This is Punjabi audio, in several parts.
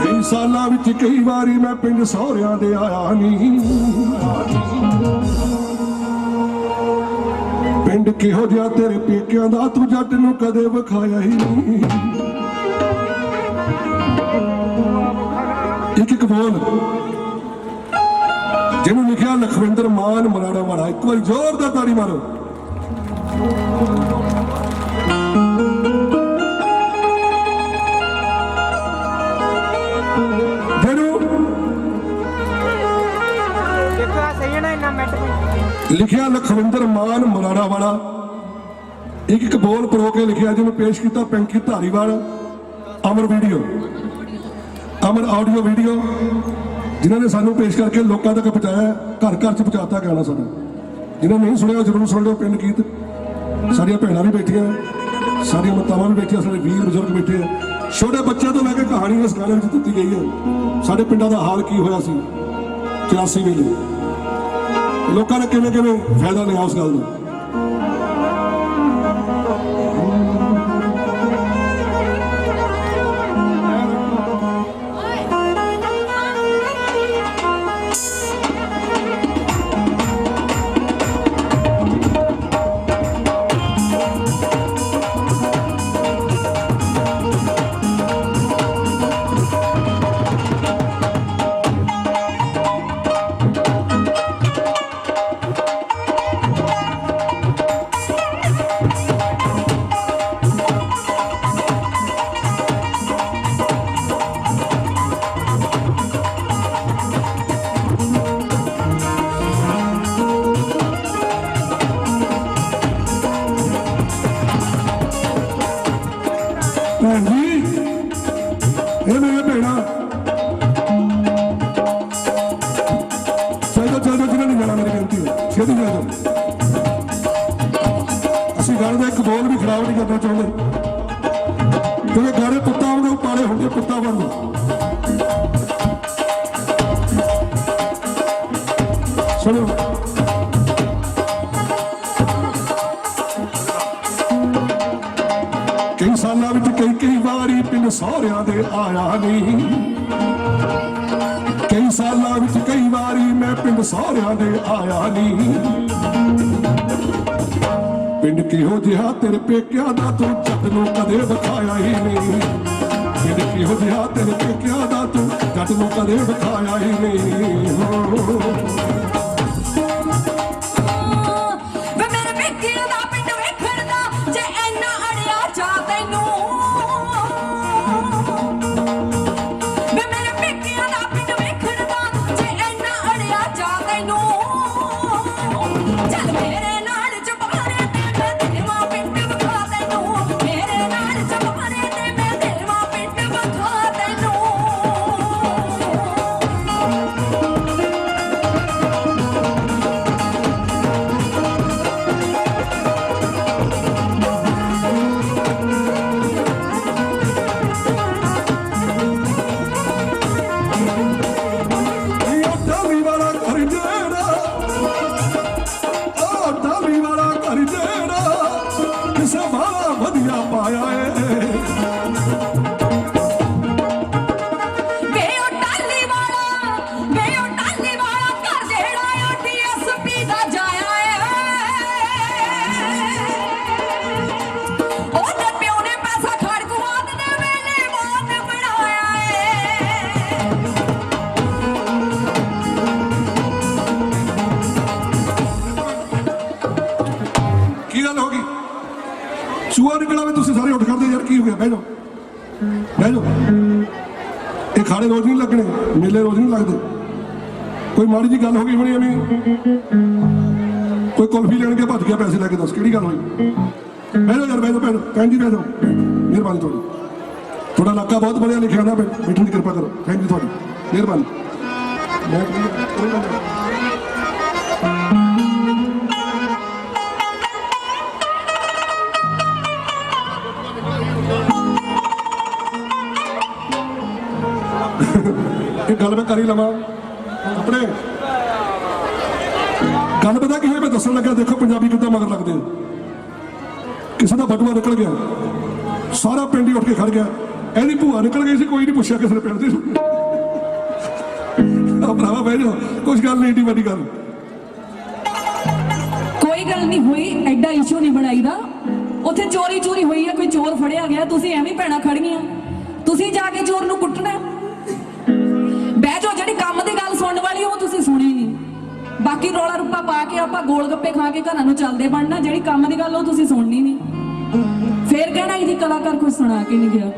ਕਈ ਸਾਲਾਂ ਵਿੱਚ ਕਈ ਵਾਰੀ ਮੈਂ ਪਿੰਡ ਸਹੁਰਿਆਂ ਦੇ ਆਇਆ ਨਹੀਂ। ਪਿੰਡ ਕਿਹੋ ਜਿਹਾ ਤੇਰੇ ਪੇਕਿਆਂ ਦਾ, ਤੂੰ ਜੱਟ ਨੂੰ ਕਦੇ ਵਿਖਾਇਆ ਹੀ ਨਹੀਂ। ਇੱਕ ਇੱਕ ਬੋਲ। ਜਿਹਨੂੰ ਲਿਖਿਆ ਲਖਵਿੰਦਰ ਮਾਨ ਮਰਾੜਾ ਵਾਲਾ ਇੱਕ ਵਾਰੀ ਜ਼ੋਰਦਾਰ ਤਾੜੀ ਮਾਰੋ। ਲਿਖਿਆ ਲਖਵਿੰਦਰ ਮਾਨ ਮਰਾੜਾ ਵਾਲਾ ਇੱਕ ਇੱਕ ਬੋਲ ਪਰੋ ਕੇ ਲਿਖਿਆ ਜਿਹਨੂੰ ਪੇਸ਼ ਕੀਤਾ Pankie Dhariwal. Amar video. Amar audio video. ਜਿਨ੍ਹਾਂ ਨੇ ਸਾਨੂੰ ਪੇਸ਼ ਕਰਕੇ ਲੋਕਾਂ ਤੱਕ ਪਹੁੰਚਾਇਆ, ਘਰ ਘਰ ਚ ਪਹੁੰਚਾਤਾ ਗਾਣਾ ਸਾਡਾ ਜਿਨ੍ਹਾਂ ਨੇ ਨਹੀਂ ਸੁਣਿਆ ਜ਼ਰੂਰ ਸੁਣ ਲਿਓ ਪਿੰਡ ਗੀਤ। ਸਾਡੀਆਂ ਭੈਣਾਂ ਵੀ ਬੈਠੀਆਂ, ਸਾਡੀਆਂ ਮਾਤਾਵਾਂ ਵੀ ਬੈਠੀਆਂ, ਸਾਡੇ ਵੀਰ ਬਜ਼ੁਰਗ ਬੈਠੇ ਆ। ਛੋਟੇ ਬੱਚਿਆਂ ਤੋਂ ਲੈ ਕੇ ਕਹਾਣੀ ਇਸ ਗਾਣੇ ਵਿੱਚ ਦਿੱਤੀ ਗਈ ਹੈ ਸਾਡੇ ਪਿੰਡਾਂ ਦਾ ਹਾਲ ਕੀ ਹੋਇਆ ਸੀ? 84 ਵੇਲੇ। ਲੋਕਾਂ ਨੇ ਕਿਵੇਂ ਕਿਵੇਂ ਫਾਇਦਾ ਲਿਆ ਉਸ ਗੱਲ ਦਾ ਵਾਰੀ ਸਹੁਰਿਆਂ ਦੇ ਆਇਆ ਨਹੀਂ। ਕਈ ਸਾਲਾਂ ਵਿੱਚ ਕਈ ਵਾਰੀ ਮੈਂ ਪਿੰਡ ਸਹੁਰਿਆਂ ਦੇ ਆਇਆ ਨਹੀਂ। ਪਿੰਡ ਕਿਹੋ ਜਿਹਾ ਤੇਰੇ ਪੇਕਿਆਂ ਦਾ ਤੂੰ ਜੱਟ ਨੂੰ ਕਦੇ ਵਿਖਾਇਆ ਹੀ ਨਹੀਂ। ਪਿੰਡ ਕਿਹੋ ਜਿਹਾ ਤੇਰੇ ਪੇਕਿਆਂ ਦਾ ਤੂੰ ਜੱਟ ਨੂੰ ਕਦੇ ਵਿਖਾਇਆ ਹੀ ਨਹੀਂ। ਬਹਿ ਜਾਓ। ਇਹ ਖਾੜੇ ਰੋਜ਼ ਨਹੀਂ ਲੱਗਣੇ, ਮੇਲੇ ਰੋਜ਼ ਨਹੀਂ ਲੱਗਦੇ। ਕੋਈ ਮਾੜੀ ਜੀ ਗੱਲ ਹੋ ਗਈ ਹੋਣੀ ਐਵੇਂ? ਕੋਈ ਕੁਲਫੀ ਲੈਣ ਕੇ ਭੱਜ ਗਿਆ ਪੈਸੇ ਲੈ ਕੇ ਦੱਸ, ਕਿਹੜੀ ਗੱਲ ਹੋਈ? ਬਹਿ ਜਾਓ ਯਾਰ, ਬਹਿ ਜਾਓ ਭੈਣ ਭੈਣ ਜੀ, ਬਹਿ ਜਾਓ। ਮਿਹਰਬਾਨੀ ਤੁਹਾਡੀ। ਤੁਹਾਡਾ ਇਲਾਕਾ ਬਹੁਤ ਬੜਿਆ ਲਿਖਿਆ ਨਾ ਬੈਠਣ ਦੀ ਕਿਰਪਾ ਕਰੋ। ਥੈਂਕ ਯੂ ਤੁਹਾਡੀ। ਮਿਹਰਬਾਨੀ। ਮੈਂ ਕੋਈ ਇਹ ਗੱਲ ਮੈਂ ਕਰੀ ਲਵਾਂ। ਆਪਣੇ ਗੱਲ ਪਤਾ ਕੀ ਮੈਂ ਦੱਸਣ ਲੱਗਾ, ਦੇਖੋ ਪੰਜਾਬੀ ਕਿੱਦਾਂ ਮਗਰ ਲੱਗਦੇ ਕਿਸੇ ਦਾ ਬਟੂਆ ਨਿਕਲ ਗਿਆ। ਸਾਰਾ ਪਿੰਡ ਹੀ ਉੱਠ ਕੇ ਖੜ ਗਿਆ। ਇਹਦੀ ਭੂਆ ਨਿਕਲ ਗਈ ਸੀ, ਕੋਈ ਨਹੀਂ ਪੁੱਛਿਆ ਕਿਸੇ ਨੇ ਪਿੰਡ ਦੇ। ਆ ਭਰਾਵਾ ਬਹਿ ਜਾ ਕੁਛ ਗੱਲ ਨਹੀਂ ਏਡੀ ਵੱਡੀ ਗੱਲ। ਕੋਈ ਗੱਲ ਨਹੀਂ ਹੋਈ, ਐਡਾ ਇਸ਼ੂ ਨਹੀਂ ਬਣਾਈਦਾ ਉੱਥੇ ਚੋਰੀ ਚੋਰੀ ਹੋਈ ਹੈ ਕੋਈ ਚੋਰ ਫੜਿਆ ਗਿਆ, ਤੁਸੀਂ ਐਵੇਂ ਭੈਣਾ ਖੜੀਆਂ ਤੁਸੀਂ ਜਾ ਕੇ ਚੋਰ ਨੂੰ ਕੁੱਟਣਾ। ਸੁਣਨ ਵਾਲੀ ਉਹ ਤੁਸੀਂ ਸੁਣੀ ਨਹੀਂ। ਬਾਕੀ ਰੌਲਾ ਰੁੱਪਾ ਪਾ ਕੇ ਆਪਾਂ ਗੋਲ ਗੱਪੇ ਖਾ ਕੇ ਘਰਾਂ ਨੂੰ ਚੱਲਦੇ ਬਣਨਾ, ਜਿਹੜੀ ਕੰਮ ਦੀ ਗੱਲ ਉਹ ਤੁਸੀਂ ਸੁਣਨੀ ਨਹੀਂ। ਫੇਰ ਕਹਿਣਾ ਇਹਦੀ ਕਲਾਕਾਰ ਕੁਝ ਸੁਣਾ ਕੇ ਨਹੀਂ ਗਿਆ।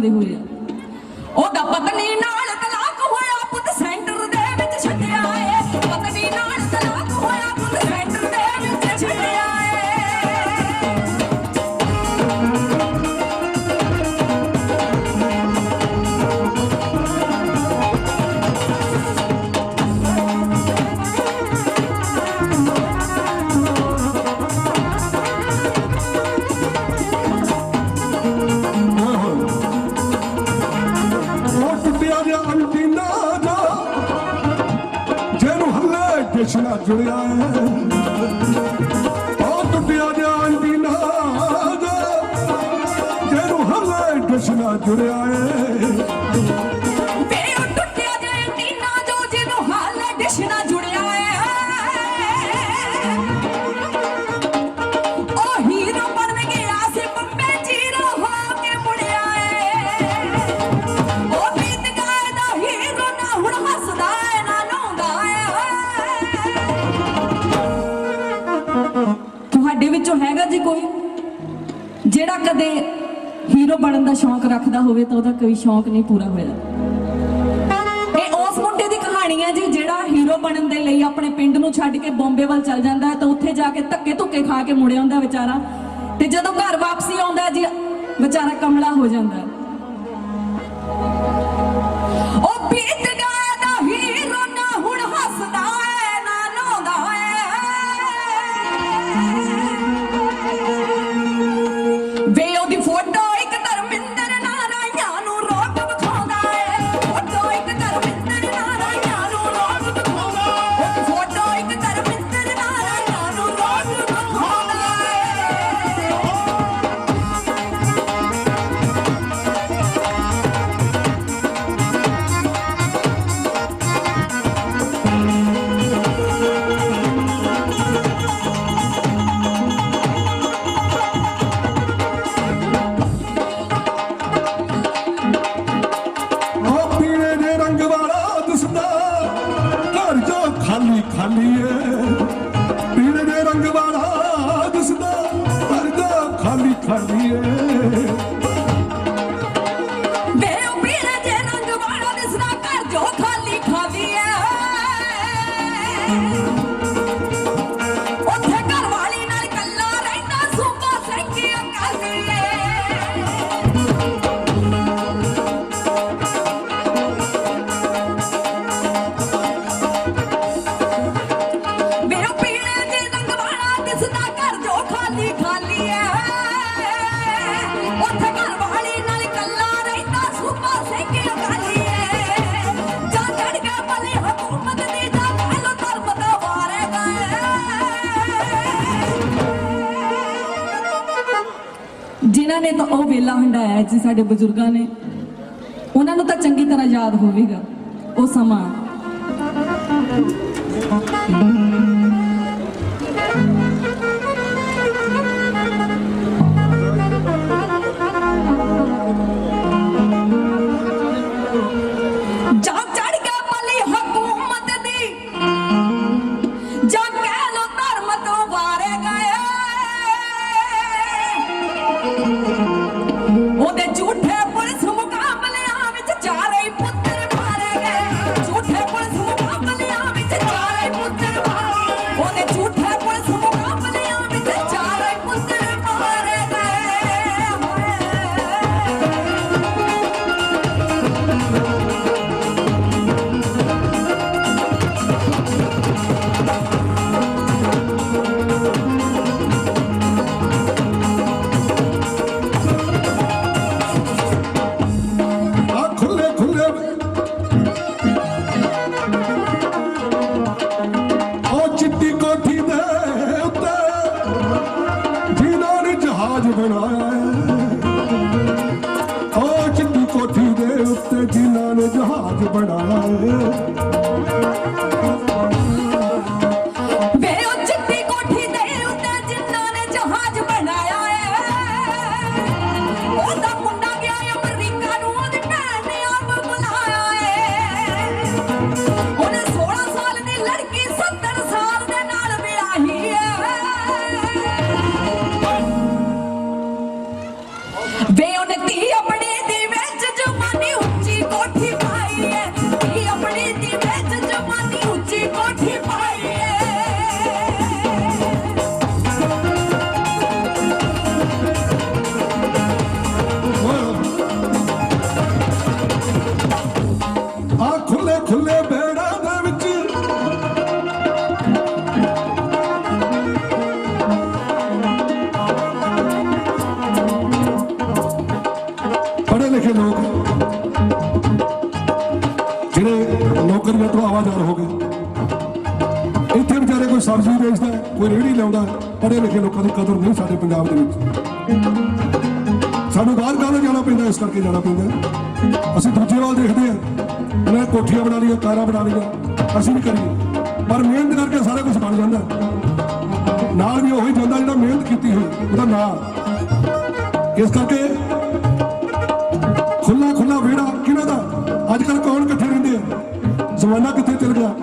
ਦੇਖੋ ਕਿਦਾਂ ਹੱਲੇ ਨਾਲ ਜੁੜਿਆ ਹੈ ਉਹ ਟੁੱਟਿਆ ਜਿਹਾ ਅੰਟੀਨਾ ਜਾ ਜਿਹਨੂੰ ਹੱਲੇ ਡਿਸ਼ ਜੁੜਿਆ ਹੈ ਕਦੇ ਹੀਰੋ ਬਣਨ ਦਾ ਸ਼ੌਂਕ ਰੱਖਦਾ ਹੋਵੇ ਤਾਂ ਉਹਦਾ ਕੋਈ ਸ਼ੌਂਕ ਨਹੀਂ ਪੂਰਾ ਹੋਇਆ। ਇਹ ਉਸ ਮੁੰਡੇ ਦੀ ਕਹਾਣੀ ਹੈ ਜੀ, ਜਿਹੜਾ ਹੀਰੋ ਬਣਨ ਦੇ ਲਈ ਆਪਣੇ ਪਿੰਡ ਨੂੰ ਛੱਡ ਕੇ ਬੰਬੇ ਵੱਲ ਚੱਲ ਜਾਂਦਾ ਹੈ ਤਾਂ ਉੱਥੇ ਜਾ ਕੇ ਧੱਕੇ ਧੁੱਕੇ ਖਾ ਕੇ ਮੁੜਿਆ ਆਉਂਦਾ ਵਿਚਾਰਾ। ਤੇ ਜਦੋਂ ਘਰ ਵਾਪਸੀ ਆਉਂਦਾ ਜੀ, ਵਿਚਾਰਾ ਕਮਲਾ ਹੋ ਜਾਂਦਾ ਗਏ ਨੇ ਤਾਂ ਉਹ ਵੇਲਾ ਹੰਡਾਇਆ ਜੀ ਸਾਡੇ ਬਜ਼ੁਰਗਾਂ ਨੇ। ਉਹਨਾਂ ਨੂੰ ਤਾਂ ਚੰਗੀ ਤਰ੍ਹਾਂ ਯਾਦ ਹੋਵੇਗਾ। ਉਹ ਸਮਾਂ। ਬਣਾਇਆ ਹੈ ਚਿੱਟੀ ਕੋਠੀ ਦੇ ਉੱਤੇ ਜਿਨ੍ਹਾਂ ਨੇ ਜਹਾਜ਼ ਬਣਾਇਆ ਪੜ੍ਹੇ ਲਿਖੇ ਲੋਕਾਂ ਦੀ ਕਦਰ ਨਹੀਂ ਸਾਡੇ ਪੰਜਾਬ ਦੇ ਵਿੱਚ। ਸਾਨੂੰ ਬਾਹਰ ਕਾਹਨੂੰ ਜਾਣਾ ਪੈਂਦਾ, ਇਸ ਕਰਕੇ ਜਾਣਾ ਪੈਂਦਾ ਅਸੀਂ ਦੂਜੇ ਵੱਲ ਦੇਖਦੇ ਹਾਂ। ਉਹਨਾਂ ਨੇ ਕੋਠੀਆਂ ਬਣਾ ਲਈਆਂ ਕਾਰਾਂ ਬਣਾ ਲਈਆਂ, ਅਸੀਂ ਵੀ ਕਰੀਏ। ਪਰ ਮਿਹਨਤ ਕਰਕੇ ਸਾਰਾ ਕੁਝ ਬਣ ਜਾਂਦਾ ਨਾਲ ਵੀ ਉਹੀ ਜਾਂਦਾ ਜਿਹੜਾ ਮਿਹਨਤ ਕੀਤੀ ਹੋਈ, ਉਹਦਾ ਨਾਲ ਇਸ ਕਰਕੇ ਖੁੱਲਾ ਖੁੱਲਾ ਵਿਹੜਾ ਕਿਹਨਾਂ ਦਾ? ਅੱਜ ਕੱਲ ਕੌਣ ਇਕੱਠੇ ਰਹਿੰਦੇ ਆ? ਜ਼ਮਾਨਾ ਕਿੱਥੇ ਚਲ ਗਿਆ?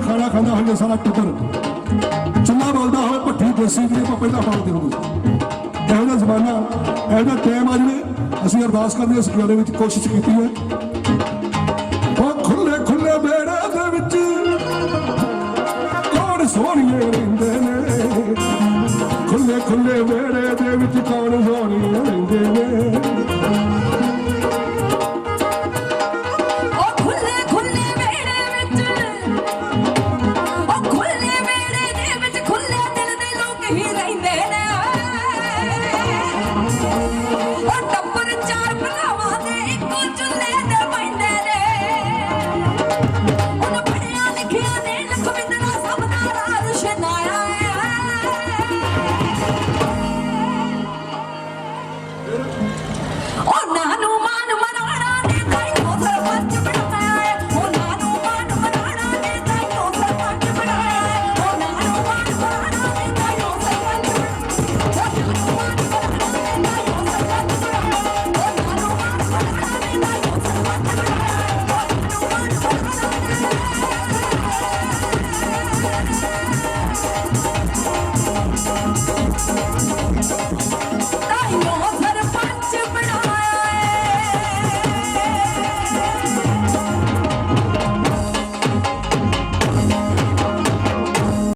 ਬਹਿ ਖਾਣਾ ਖਾਂਦਾ ਹੋਈਏ ਸਾਰਾ ਟੱਬਰ। ਚੁੱਲ੍ਹਾ ਬੋਲਦਾ ਹੋਵੇ ਭੱਠੀ ਦੇਸੀ ਦੀ ਆਪਾਂ ਪਹਿਲਾਂ ਫੜਦੇ ਹੁੰਦੇ ਸੀ। ਇਹੋ ਜਿਹਾ ਜ਼ਮਾਨਾ ਇਹੋ ਜਿਹਾ ਟਾਈਮ ਆ ਜਾਵੇ ਅਸੀਂ ਅਰਦਾਸ ਕਰਦੇ ਹਾਂ, ਇਸ ਵਿੱਚ ਕੋਸ਼ਿਸ਼ ਕੀਤੀ ਹੈ। ਉਹ ਖੁੱਲੇ ਖੁੱਲੇ ਬੇੜੇ ਦੇ ਵਿੱਚ ਕੌਣ ਸੋਹਣੀਏ ਰਹਿੰਦੇ ਨੇ? ਖੁੱਲੇ ਖੁੱਲੇ ਬੇੜੇ ਦੇ ਵਿੱਚ ਕੌਣ ਸੋਹਣੀਏ ਰਹਿੰਦੇ ਨੇ?